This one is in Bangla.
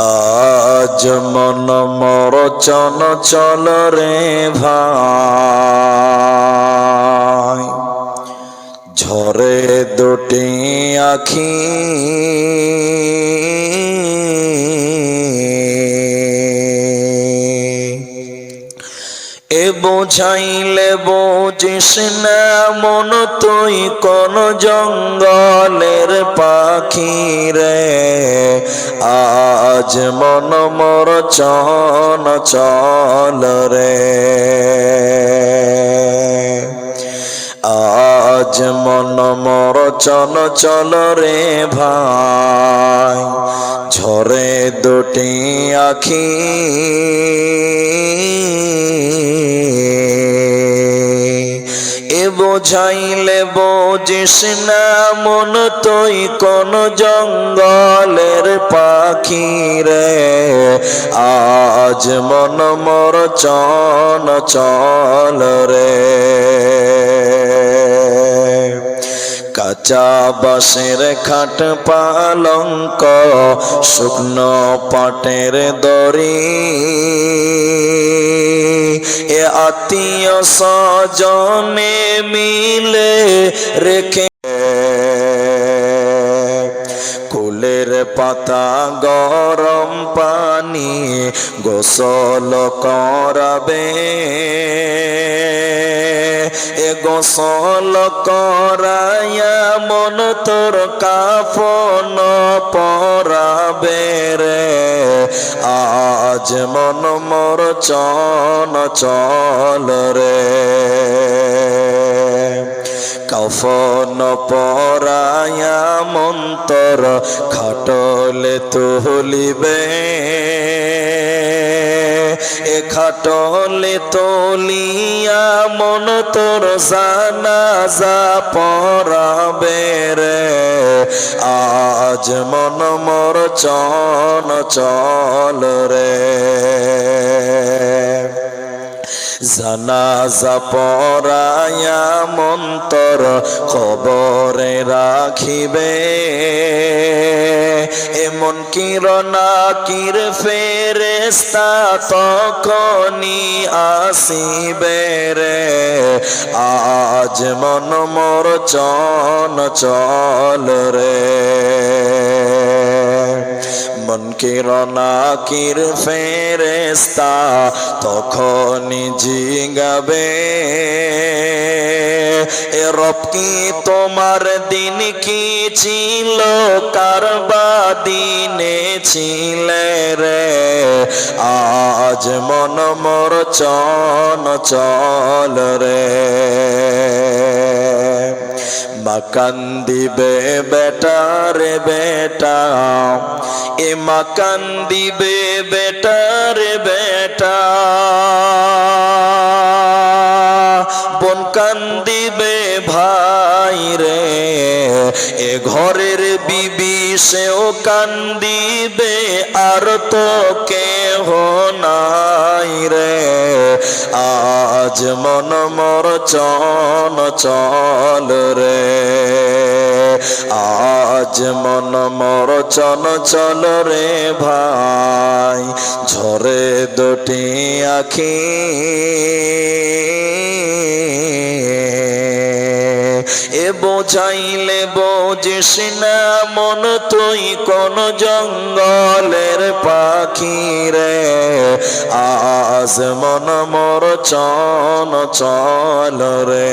আজ মন মর চন চল রে ভাই ঝরে দুটি আখি বোঝাইলে বোঝিস না, মন তুই কোন জঙ্গলের পাখি রে। আজ মন মর চন চল রে। আজ মন মর চল চল রে ভাই, ঝরে দুটি আখি। বোঝাইলে বোঝিস না মন তুই কোন জঙ্গলের পাখি রে। আজ মন মর চন চল রে। কাঁচা বাঁশের খাট পালঙ্ক, শুকনো পাটের দড়ি। এ আত্মীয় সজনে মিলে রেখে কুলের পাতা গরম পানি গোসল করাবে গোসল করাইয়া মন তোর কাফন পরাবে রে। আজ মন মোর চন চল রে। কফন পরায়া মন্তর খাটলে তুলিবে। খাটলে তলিয়া মন তোর জানাজা পরাবে রে। আজ মন মোর চন চল রে। জানাজা পরায়া মন্তর খবরে রাখিবে। এমন কিরণা কির ফেরেস্তা তখনই আসিবে রে। আজ মন মোর চন চল রে। মন কিরণা কির ফেরেস্তা তখনই জিগাবে। এ রব কি তোমার দিন কি ছিল? কারবা দিনে ছিলে রে? আজ মন মোর চন চল রে। মাকান দিবে বেটা রে বেটা। এ মাকান দিবে বেটা রে বেটা। বন কান দিবে ভাই রে। এ ঘরের বিবি সেও কান্দিবে, আর তো কেহ রে আজ মন মর চন চল রে আজ মন মর চন চল রে ভাই ঝরে দুটি আখি বোঝাইলে বোঝিস না মন তুই কোন জঙ্গলের পাখি রে। আজ মন মোর চন চল রে।